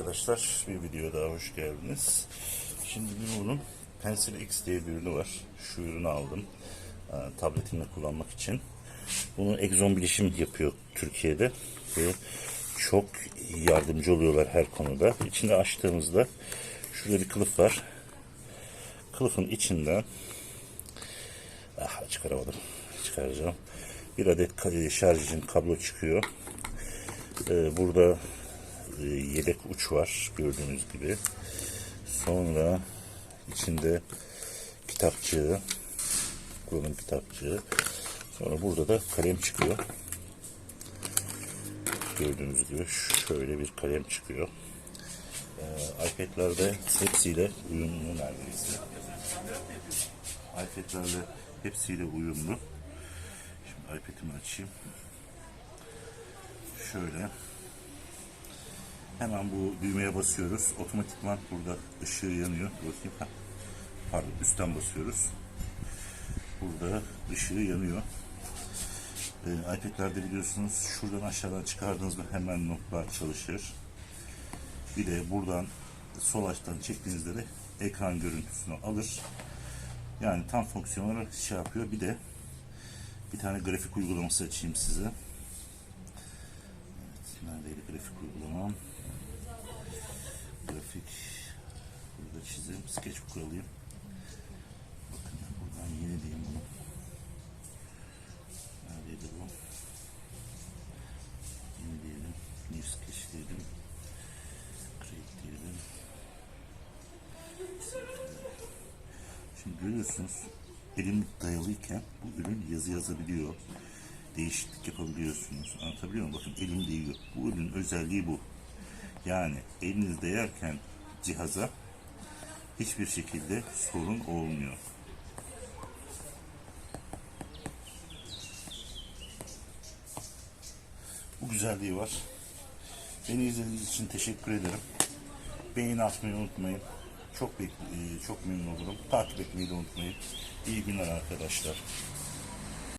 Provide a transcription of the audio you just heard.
arkadaşlar. Bir video daha hoş geldiniz. Şimdi bir bunun Pencil X diye bir ürünü var. Şu ürünü aldım. e, Tabletimle kullanmak için. Bunu Exxon Bilişim yapıyor Türkiye'de. Ve çok yardımcı oluyorlar her konuda. İçinde açtığımızda şurada bir kılıf var. Kılıfın içinden ah çıkaramadım. Çıkaracağım. Bir adet şarj kablo çıkıyor. Ee, burada e, yedek uç var gördüğünüz gibi. Sonra içinde kitapçığı, kullanım kitapçığı. Sonra burada da kalem çıkıyor. Gördüğünüz gibi şöyle bir kalem çıkıyor. Ee, iPad'lerde hepsiyle uyumlu neredeyse. iPad'lerle hepsiyle uyumlu. Şimdi iPad'imi açayım. Şöyle. Hemen bu düğmeye basıyoruz. Otomatikman burada ışığı yanıyor. Bakayım. Pardon üstten basıyoruz. Burada ışığı yanıyor. Ee, iPad'lerde biliyorsunuz şuradan aşağıdan çıkardığınız mı hemen notlar çalışır. Bir de buradan sol açtan çektiğinizde de ekran görüntüsünü alır. Yani tam fonksiyon olarak şey yapıyor. Bir de bir tane grafik uygulaması açayım size. Evet, neredeydi grafik uygulamam? Grafik burada çizeyim. Sketchbook alayım. Bakın buradan yenileyim bunu. Neredeydi bu? Yenileyelim. New sketch diyelim. Create diyelim. Şimdi görüyorsunuz elim dayalıyken bu ürün yazı yazabiliyor. Değişiklik yapabiliyorsunuz. Anlatabiliyor muyum? Bakın elim değiyor. Bu ürünün özelliği bu. Yani eliniz değerken cihaza hiçbir şekilde sorun olmuyor. Bu güzelliği var. Beni izlediğiniz için teşekkür ederim. Beğeni atmayı unutmayın. Çok e, çok memnun olurum. Takip etmeyi de unutmayın. İyi günler arkadaşlar.